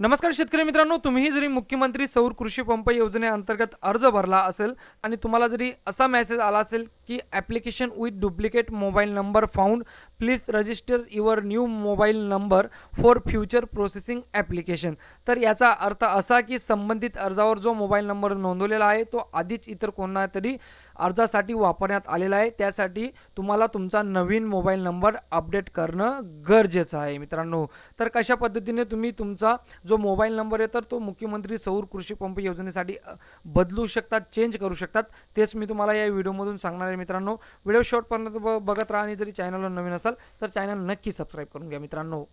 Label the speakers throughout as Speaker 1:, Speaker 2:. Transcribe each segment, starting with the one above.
Speaker 1: नमस्कार शेतकरी मित्रांनो तुम्ही जरी मुख्यमंत्री सौर कृषी पंप योजनेअंतर्गत अर्ज भरला असेल आणि तुम्हाला जरी असा मेसेज आला असेल की application with duplicate mobile number found please register your new mobile number for future processing application तर याचा अर्थ असा की संबंधित अर्जावर जो मोबाईल नंबर नोंदवलेला आहे तो आधीच इतर कोणा तरी अर्जासाठी वापरण्यात आलेला आहे. त्यासाठी तुम्हाला तुमचा नवीन मोबाईल नंबर अपडेट करणं गरजेचं आहे मित्रांनो. तर कशा पद्धतीने तुम्ही तुमचा जो मोबाईल नंबर आहे तर तो मुख्यमंत्री सौर कृषी पंप योजनेसाठी बदलू शकतात चेंज करू शकतात तेच मी तुम्हाला या व्हिडिओमधून सांगणार आहे मित्रांनो. व्हिडिओ शॉर्टपर्यंत बघत राहा आणि जरी चॅनलला नवीन असाल तर चॅनल नक्की सबस्क्राईब करून घ्या मित्रांनो.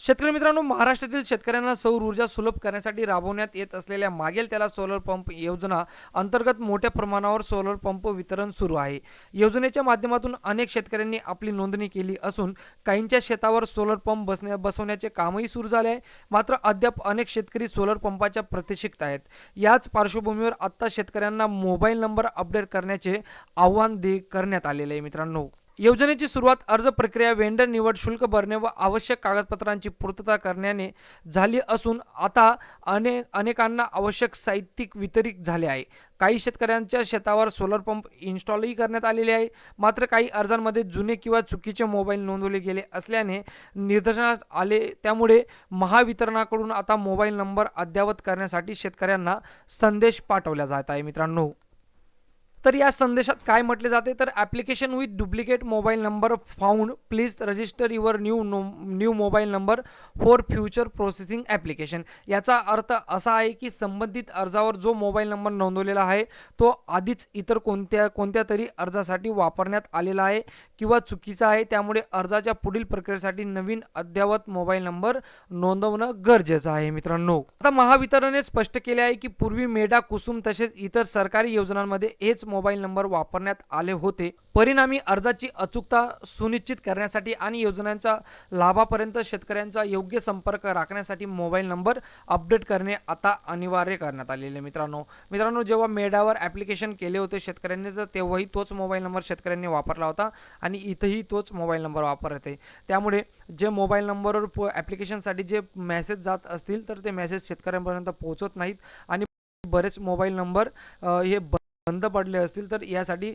Speaker 1: शेतकरी मित्रांनो महाराष्ट्रातील शेतकऱ्यांना सौर ऊर्जा सुलभ करण्यासाठी राबवण्यात येत असलेल्या मागेल त्याला सोलर पंप योजना अंतर्गत मोठ्या प्रमाणावर सोलर पंप वितरण सुरू आहे. योजनेच्या माध्यमातून अनेक शेतकऱ्यांनी आपली नोंदणी केली असून काहींच्या शेतावर सोलर पंप बसण्या बसवण्याचे कामही सुरू झाले आहे. मात्र अद्याप अनेक शेतकरी सोलर पंपाच्या प्रतीक्षित आहेत. याच पार्श्वभूमीवर आत्ता शेतकऱ्यांना मोबाईल नंबर अपडेट करण्याचे आव्हान दे करण्यात आलेले आहे मित्रांनो. योजनेची सुरुवात अर्ज प्रक्रिया वेंडर निवड शुल्क भरणे व आवश्यक कागदपत्रांची पूर्तता करण्याने झाली असून आता अनेक अनेकांना आवश्यक साहित्यिक वितरित झाले आहे. काही शेतकऱ्यांच्या शेतावर सोलर पंप इन्स्टॉलही करण्यात आलेले आहे. मात्र काही अर्जांमध्ये जुने किंवा चुकीचे मोबाईल नोंदवले गेले असल्याने निदर्शनास आले. त्यामुळे महावितरणाकडून आता मोबाईल नंबर अद्ययावत करण्यासाठी शेतकऱ्यांना संदेश पाठवला जात आहे मित्रांनो. तर या संदेशात काय म्हटले जाते? तर application with duplicate mobile number found please register your new no new mobile number for future processing application याचा अर्थ असा आहे की संबंधित अर्जावर जो मोबाईल नंबर नोंदवलेला आहे तो आधीच इतर कोणत्या कोणत्या तरी अर्जासाठी वापरण्यात आलेला आहे किंवा चुकीचा आहे. त्यामुळे अर्जाच्या पुढील प्रक्रियेसाठी नवीन अद्ययावत मोबाईल नंबर नोंदवणं गरजेचं आहे मित्रांनो. आता महावितरणने स्पष्ट केले आहे की पूर्वी मेडा कुसुम तसेच इतर सरकारी योजनांमध्ये हेच मोबाईल नंबर वापरण्यात आले होते. परिणामी अर्जाची अचूकता सुनिश्चित करण्यासाठी आणि योजनांच्या लाभापर्यंत शेतकऱ्यांचा योग्य संपर्क राखण्यासाठी मोबाईल नंबर अपडेट करणे आता अनिवार्य करण्यात आलेले मित्रांनो मित्रांनो जेव्हा मेडावर ॲप्लिकेशन केले होते शेतकऱ्यांनी तर तेव्हाही तोच मोबाईल नंबर शेतकऱ्यांनी वापरला होता आणि इथंही तोच मोबाईल नंबर वापरत आहे. त्यामुळे जे मोबाईल नंबरवर ॲप्लिकेशनसाठी जे मेसेज जात असतील तर ते मेसेज शेतकऱ्यांपर्यंत पोहोचत नाहीत आणि बरेच मोबाईल नंबर हे बंद पडले असतील तर यासाठी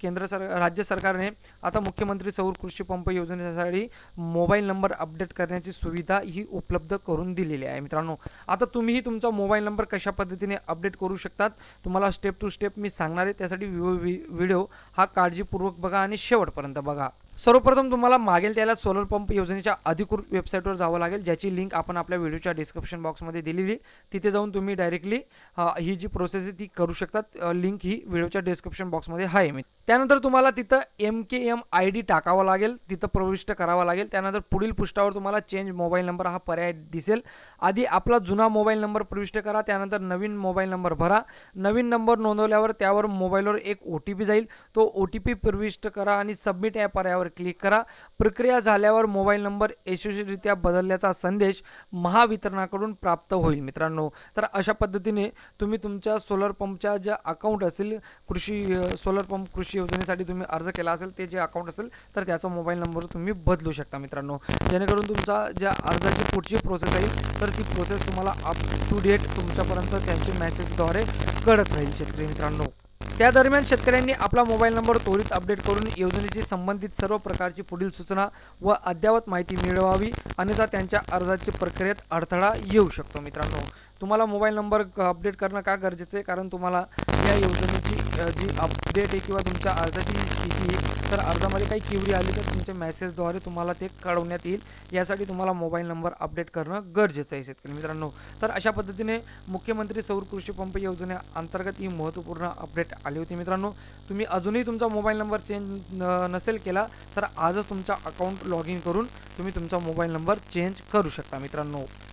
Speaker 1: केंद्र सर राज्य सरकारने आता मुख्यमंत्री सौर कृषी पंप योजनेसाठी मोबाईल नंबर अपडेट करण्याची सुविधा ही उपलब्ध करून दिलेली आहे. मित्रांनो आता तुम्हीही तुमचा मोबाईल नंबर कशा पद्धतीने अपडेट करू शकतात तुम्हाला स्टेप टू स्टेप मी सांगणार आहे. त्यासाठी व्हिडिओ हा काळजीपूर्वक बघा आणि शेवटपर्यंत बघा. सर्वप्रथम तुम्हाला मागेल त्याला सोलर पंप योजनेच्या अधिकृत वेबसाईटवर जावं लागेल ज्याची लिंक आपण आपल्या व्हिडिओच्या डिस्क्रिप्शन बॉक्समध्ये दिलेली तिथे जाऊन तुम्ही डायरेक्टली ही जी प्रोसेस आहे ती करू शकतात. लिंक ही व्हिडिओच्या डिस्क्रिप्शन बॉक्समध्ये आहे. मी त्यानंतर तुम्हाला तिथं M K M I D टाकावा लागेल तिथं प्रविष्ट करावा लागेल. त्यानंतर पुढील पृष्ठावर तुम्हाला चेंज मोबाईल नंबर हा पर्याय दिसेल. आधी आपला जुना मोबाईल नंबर प्रविष्ट करा त्यानंतर नवीन मोबाईल नंबर भरा. नवीन नंबर नोंदवल्यावर त्यावर मोबाईलवर एक ओ टी पी जाईल. तो ओ टी पी प्रविष्ट करा आणि सबमिट या पर्यायावर क्लिक करा. प्रक्रिया झाल्यावर मोबाईल नंबर यशस्वीरित्या बदलल्याचा संदेश महावितरणाकडून प्राप्त होईल मित्रांनो. तर अशा पद्धतीने तुम्ही तुमच्या सोलर पंपच्या ज्या अकाउंट असेल कृषी सोलर पंप कृषी योजनेसाठी तुम्ही अर्ज केला असेल ते जे अकाउंट असेल तर त्याचा मोबाईल नंबर तुम्ही बदलू शकता मित्रांनो. जेणेकरून तुमचा ज्या अर्जाची पुढची प्रोसेस आहे तर ती प्रोसेस तुम्हाला अप टू डेट तुमच्यापर्यंत त्यांचे मेसेजद्वारे कळत राहील शेतकरी मित्रांनो. त्या दरम्यान शेतकऱ्यांनी आपला मोबाईल नंबर त्वरित अपडेट करून योजनेशी संबंधित सर्व प्रकारची पुढील सूचना व अद्ययावत माहिती मिळवावी अन्यथा त्यांच्या अर्जाची प्रक्रियेत अडथळा येऊ शकतो मित्रांनो. तुम्हाला मोबाईल नंबर अपडेट करणं का गरजेचं आहे? कारण तुम्हाला या योजनेची जी अपडेट आहे किंवा तुमच्या अर्जाची स्थिती आहे तर अर्जामध्ये काही किवरी आली तर तुमच्या मेसेजद्वारे तुम्हाला ते कळवण्यात येईल. यासाठी तुम्हाला मोबाईल नंबर अपडेट करणं गरजेचं आहे शेतकरी मित्रांनो. तर अशा पद्धतीने मुख्यमंत्री सौर कृषी पंप योजनेअंतर्गत ही महत्त्वपूर्ण अपडेट आली होती मित्रांनो. तुम्ही अजूनही तुमचा मोबाईल नंबर चेंज नसेल केला तर आजच तुमचा अकाउंट लॉग इन करून तुम्ही तुमचा मोबाईल नंबर चेंज करू शकता मित्रांनो.